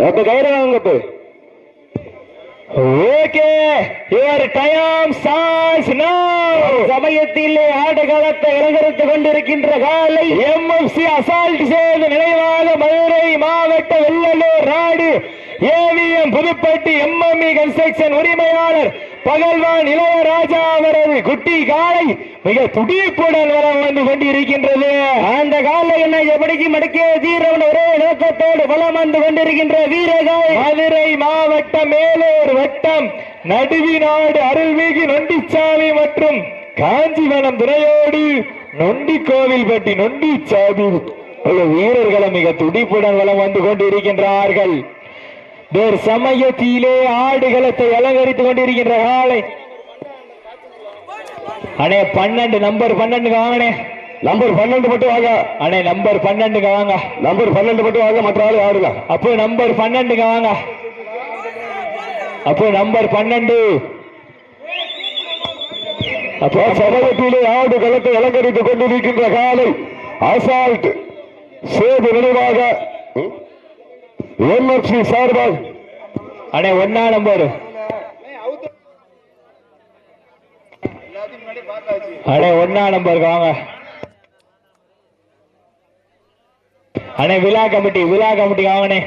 அப்ப கைரவாங்கப்பு okay your time starts now சமயத்தில் ஆடுகளத்தை அலங்கரித்துக் கொண்டிருக்கின்ற காலை எம்எஃப்சி அசால்ட் செய்து நினைவாக மதுரை மாவட்ட வெள்ளலூர் நாடு ஏவிஎம் புதுப்பட்டி எம்எம்இ கன்ஸ்ட்ரக்ஷன் உரிமையாளர் பகல்வான் இளையராஜா அவரது குட்டி காலை மிக துடிப்புடன் வர வந்து கொண்டிருக்கின்றது. அந்த காலை என்ன எப்படிக்கு மடக்கிய தீரவன் ஒரே நோக்கத்தோடு வளம் வந்து கொண்டிருக்கின்ற வீரகாய் மதுரை மாவட்டம் மேலூர் வட்டம் நடுவிநாடு அருள்மிகு நொண்டிச்சாமி மற்றும் காஞ்சிவனம் துறையோடு நொண்டி கோவில்பட்டி நொண்டிச்சாமி. உள்ள வீரர்களும் மிக துடிப்புடன் வளம் வந்து கொண்டிருக்கின்றார்கள். வேறு சமயத்திலே ஆடுகளத்தை அலங்கரித்துக் கொண்டிருக்கின்ற காலை. அண்ணே பன்னெண்டு நம்பர் பன்னெண்டு வாங்கண்ணே. நம்பர் பன்னெண்டு மட்டும் வாங்க. அண்ணே நம்பர் பன்னெண்டுங்க வாங்க. நம்பர் பன்னெண்டு மட்டும் வாங்க மற்ற ஆளு ஆடுங்க. அப்போ நம்பர் பன்னெண்டுங்க வாங்க. அப்போ நம்பர் பன்னெண்டு. அப்போ சமயத்திலே ஆடு களத்தை அலங்கரித்துக் கொண்டிருக்கின்ற காலை. அசால்ட். சேது நினைவாக. எம்எஃப்சி சார்பாக. அடே ஒன்னா நம்பர். அடே ஒன்னா நம்பர் வாங்க. அண்ணே விழா கமிட்டி விழா கமிட்டி வாங்கண்ணே.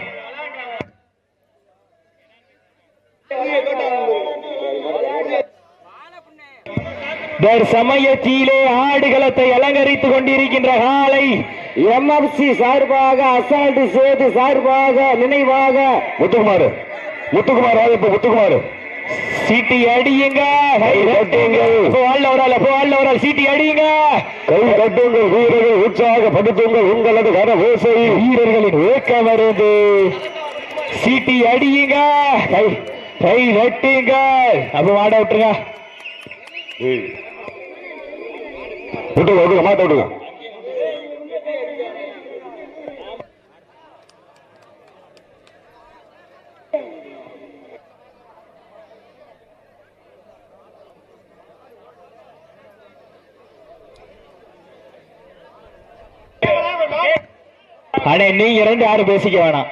வேறு சமயத்திலே ஆடுகளத்தை அலங்கரித்துக் கொண்டிருக்கின்ற காலை எம்எஃப்சி சார்பாக அசால்ட் சேது சார்பாக நினைவாக. முத்துக்குமார் முத்துக்குமார் முத்துக்குமார். சீட்டி அடியுங்க. சீட்டி அடியுங்க. கை கட்டுங்கள் வீரர்கள் உற்சாகப்படுத்துங்கள். உங்களது கன ஓசை வீரர்களின் ஏக்கம் வருது சீட்டி அடியுங்க. கை. கை தட்டுங்க அப்ப மாட விட்டுருங்க. விட்டுங்க விட்டுங்க மாட்ட விட்டுங்க அண்ணே நீங்க ரெண்டு யாரும் பேசிக்க வேணாம்.